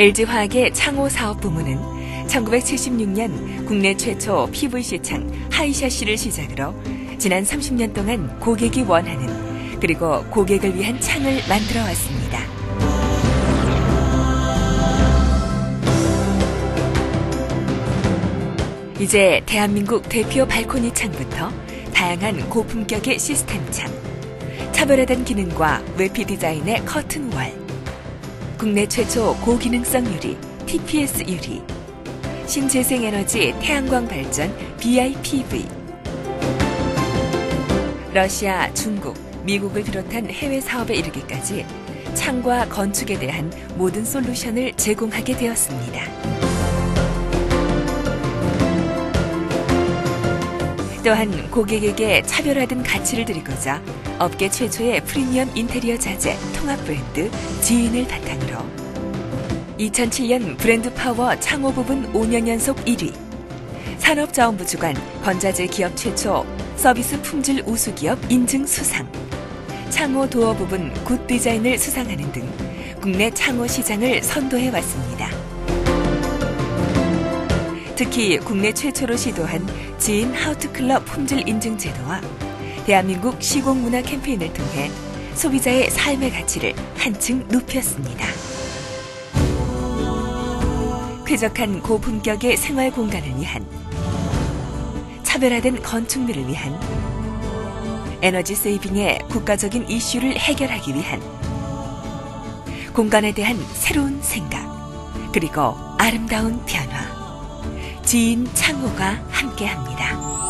LG화학의 창호 사업 부문은 1976년 국내 최초 PVC 창 하이샤시를 시작으로 지난 30년 동안 고객이 원하는 그리고 고객을 위한 창을 만들어 왔습니다. 이제 대한민국 대표 발코니 창부터 다양한 고품격의 시스템 창, 차별화된 기능과 외피 디자인의 커튼 월, 국내 최초 고기능성 유리 TPS 유리, 신재생에너지 태양광 발전 BIPV, 러시아, 중국, 미국을 비롯한 해외 사업에 이르기까지 창과 건축에 대한 모든 솔루션을 제공하게 되었습니다. 또한 고객에게 차별화된 가치를 드리고자 업계 최초의 프리미엄 인테리어 자재 통합 브랜드 지인을 바탕으로 2007년 브랜드 파워 창호 부분 5년 연속 1위, 산업자원부 주관 건자재 기업 최초 서비스 품질 우수 기업 인증 수상, 창호 도어 부분 굿 디자인을 수상하는 등 국내 창호 시장을 선도해 왔습니다. 특히 국내 최초로 시도한 지인 하우트클럽 품질 인증 제도와 대한민국 시공문화 캠페인을 통해 소비자의 삶의 가치를 한층 높였습니다. 쾌적한 고품격의 생활 공간을 위한 차별화된 건축물을 위한 에너지 세이빙의 국가적인 이슈를 해결하기 위한 공간에 대한 새로운 생각 그리고 아름다운 변화 지인 창호가 함께합니다.